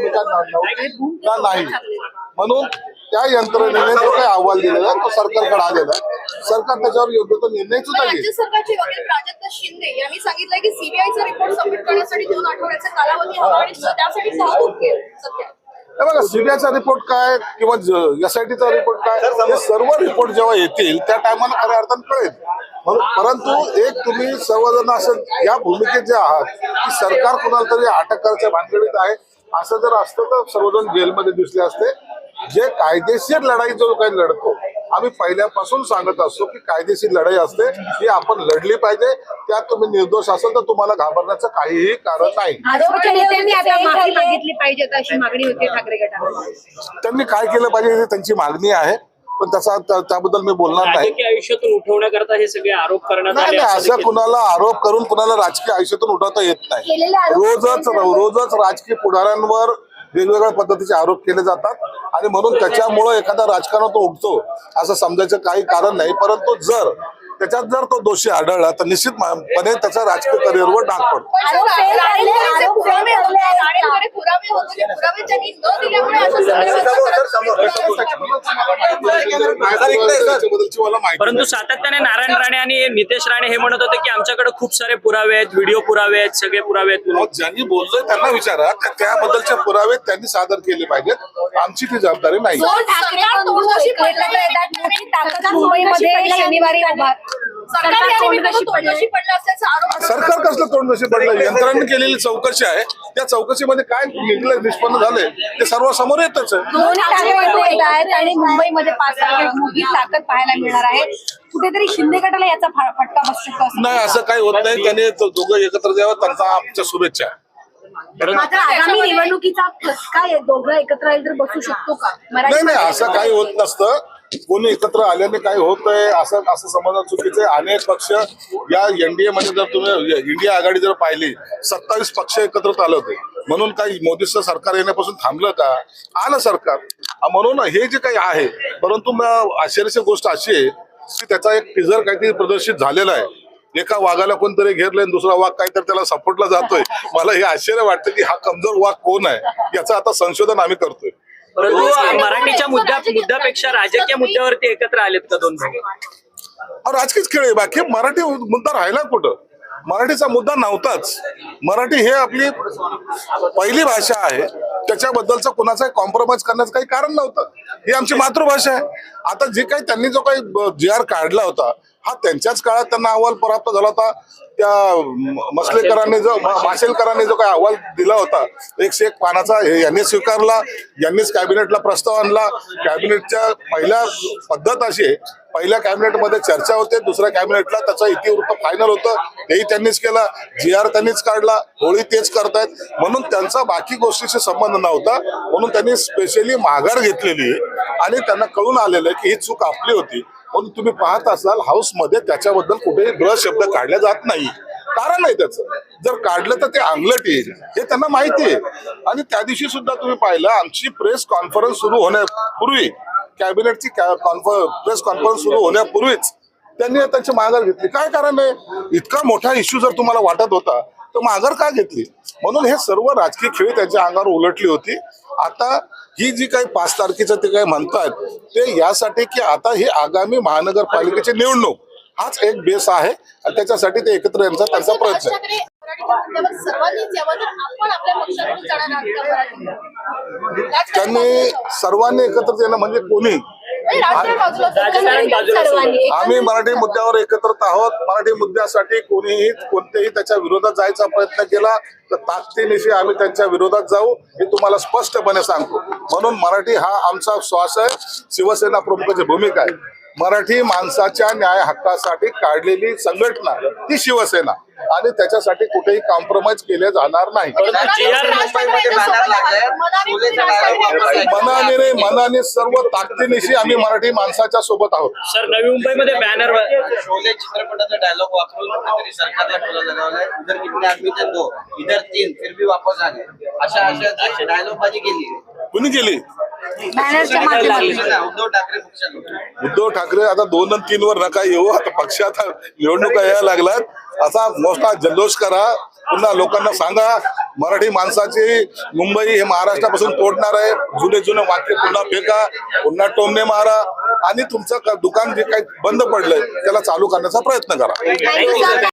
भूमिका न- नव्हती का नाही? म्हणून त्या यंत्रणेने जो काही अहवाल दिलेला आहे तो सरकारकडे आलेला आहे. सरकार त्याच्यावर योग्य तो निर्णय सुद्धा घेईल. राज्य सरकारचे वकील प्राजक्त शिंदे यांनी सांगितलंय की सीबीआयचा रिपोर्ट सबमिट करण्यासाठी दोन आठवड्याचा कालावधी हवा आणि त्यासाठी सहमत केलं सध्या. हे बघा सीबीआयचा रिपोर्ट काय किंवा एसआयटीचा रिपोर्ट काय हे सर्व रिपोर्ट जेव्हा येतील त्या टायमाला खऱ्या अर्थानं कळेल. म्हणून परंतु एक तुम्ही सर्वजण असं या भूमिकेत जे आहात की सरकार कुणाला तरी अटक करायच्या भानगडीत आहे असं जर असतं तर सर्वजण जेलमध्ये दिसले असते. जे कायदेशीर लढाई जो काही लढतो आम्ही पहिल्यापासून सांगत असतो की कायदेशीर लढाई असते ही आपण लढली पाहिजे. त्यात तुम्ही निर्दोष असाल तर तुम्हाला घाबरण्याचं काहीही कारण नाही. त्यांनी काय केलं पाहिजे ही त्यांची मागणी आहे. पण त्याचा त्या- त्याबद्दल मी बोलणार नाही. आयुष्यातून उठवण्याकरता हे सगळे आरोप करण्यात नाही नाही असं कुणाला आरोप करून कुणाला राजकीय आयुष्यातून उठवता येत नाही. रोजच रोजच राजकीय पुढाऱ्यांवर वेगवेगळ्या पद्धतीचे आरोप केले जातात आणि म्हणून त्याच्यामुळं एखादा राजकारणात तो उठतो असं समजायचं काही कारण नाही. परंतु जर त्याच्यात जर तो दोषी आढळला तर निश्चितपणे त्याचा राजकीय करिअरवर डाग पडतो. परंतु. सातत्याने नारायण राणे आणि नितेश राणे हे म्हणत होते की आमच्याकडे खूप सारे पुरावे आहेत व्हिडिओ पुरावे आहेत सगळे पुरावे आहेत. ज्यांनी बोललोय त्यांना विचारा त्या- त्याबद्दलचे पुरावे त्यांनी सादर केले पाहिजेत आमची ती जबाबदारी नाही शनिवारी सरकार कसलं तोंड नशी पडलं यंत्रणांनी केलेली चौकशी आहे. त्या चौकशीमध्ये काय निघलं निष्पन्न झालंय ते सर्व समोर येतच आहे. आणि मुंबईमध्ये पाच मोठी ताकद पाहायला मिळणार आहे. कुठेतरी शिंदे गटाला याचा फटका बसू शकतो नाही असं काही होत नाही. त्याने दोघं एकत्र द्यावं त्यांचा आमच्या शुभेच्छा. मात्र आगामी निवडणुकीचा फटका या दोघं एकत्र आले तर बसू शकतो का? नाही नाही असं काही होत नसतं. कोणी एकत्र आल्याने काही होत आहे असं असं समजणं चुकीचं आहे. अनेक पक्ष या एनडीए मध्ये जर तुम्ही इंडिया आघाडी जर पाहिली सत्तावीस पक्ष एकत्र आले होते. म्हणून काही मोदीचं सरकार येण्यापासून थांबलं का? आलं सरकार. म्हणून हे जे काही आहे परंतु आश्चर्याची गोष्ट अशी आहे की त्याचा एक टीजर काहीतरी प्रदर्शित झालेला आहे. एका वाघाला कोणतरी घेरलंय आणि दुसरा वाघ काहीतरी त्याला सपोर्टला जातोय. मला हे आश्चर्य वाटतं की हा कमजोर वाघ कोण आहे? याचं आता संशोधन आम्ही करतोय. परंतु मराठीच्या मुद्द्या मुद्द्यापेक्षा राजकीय मुद्द्यावरती एकत्र आलेत का दोन भाऊ हा राजकीय खेळ आहे. बाकी मराठी मुद्दा राहिला कुठं? मराठीचा मुद्दा नव्हताच. मराठी हे आपली पहिली भाषा आहे. त्याच्याबद्दलचा कुणाचा कॉम्प्रोमाइज करण्याचं काही कारण नव्हतं. ही आमची मातृभाषा आहे. आता जे काही त्यांनी जो काही जी आर काढला होता हा त्यांच्याच काळात त्यांना अहवाल प्राप्त झाला होता. त्या मसलेकरांनी जो माशेलकरांनी जो काही अहवाल दिला होता एकशे एक पानाचा हे यांनी स्वीकारला यांनीच कॅबिनेटला प्रस्ताव आणला. कॅबिनेटच्या पहिल्या पद्धत अशी आहे पहिल्या कॅबिनेटमध्ये चर्चा होते दुसऱ्या कॅबिनेटला त्याचा इतिवृत्त फायनल होतं तेही त्यांनीच केला. जी आर त्यांनीच काढला होळी तेच करतायत. म्हणून त्यांचा बाकी गोष्टीशी संबंध नव्हता म्हणून त्यांनी स्पेशली माघार घेतलेली आहे. आणि त्यांना कळून आलेलं आहे की ही चूक आपली होती. पण तुम्ही पाहत असाल हाऊसमध्ये त्याच्याबद्दल कुठेही ब्र शब्द काढले जात नाही. कारण आहे त्याचं. जर काढलं तर ते अंगलट येईल. हे त्यांना माहिती आहे. आणि त्या दिवशी सुद्धा तुम्ही पाहिलं आमची प्रेस कॉन्फरन्स सुरू होण्यापूर्वी कॅबिनेटची प्रेस कॉन्फरन्स सुरू होण्यापूर्वीच त्यांनी त्यांची माघार घेतली. काय कारण आहे? इतका मोठा इश्यू जर तुम्हाला वाटत होता तर माघार का घेतली? म्हणून हे सर्व राजकीय खेळ त्यांच्या अंगावर उलटली होती. आता ही जी काही पाच तारखेचं ते काय म्हणतात ते यासाठी की आता ही आगामी महानगरपालिकेची निवडणूक हाच एक बेस आहे. आणि त्याच्यासाठी ते एकत्र यांचा त्यांचा प्रयत्न आहे. त्यांनी सर्वांनी एकत्र येणं म्हणजे कोणी? आम्ही मराठी मुद्द्यावर एकत्रित आहोत. मराठी मुद्द्यासाठी कोणीही कोणत्याही त्याच्या विरोधात जायचा प्रयत्न केला तर ताकदीनिशी आम्ही त्यांच्या विरोधात जाऊ. हे तुम्हाला स्पष्टपणे सांगतो. म्हणून मराठी हा आमचा श्वास आहे. शिवसेना प्रमुखाची भूमिका आहे. मराठी माणसाच्या न्याय हक्कासाठी काढलेली संघटना ती शिवसेना. आणि त्याच्यासाठी कुठेही कॉम्प्रोमाइज केले जाणार नाही. मनाने नाही, मनाने सर्व ताकदीनिशी आम्ही मराठी माणसाच्या सोबत आहोत. सर नवी मुंबईमध्ये बॅनर शोले चित्रपटाचा डायलॉग वापरून सरकारला टोला लगावलाय इधर कितने आदमी थे दो इधर तीन फिर भी वापस आले. अशा अशा डायलॉग बाजी केली. कुणी केली? बॅनरच्या माध्यमातून. शिवसेना, उद्धव ठाकरे पक्षाने उद्धव ठाकरे आता दोन आणि तीन वर नका येऊ. आता पक्षात निवडणुका यायला लागल्यात. असा मोठा जल्लोष करा. पुन्हा लोकांना सांगा मराठी माणसाची मुंबई हे महाराष्ट्रापासून तोडणार आहे. जुने जुने वाक्य पुन्हा फेका पुन्हा टोमणे मारा. आणि तुमचं दुकान जे काही बंद पडलंय त्याला चालू करण्याचा प्रयत्न करा.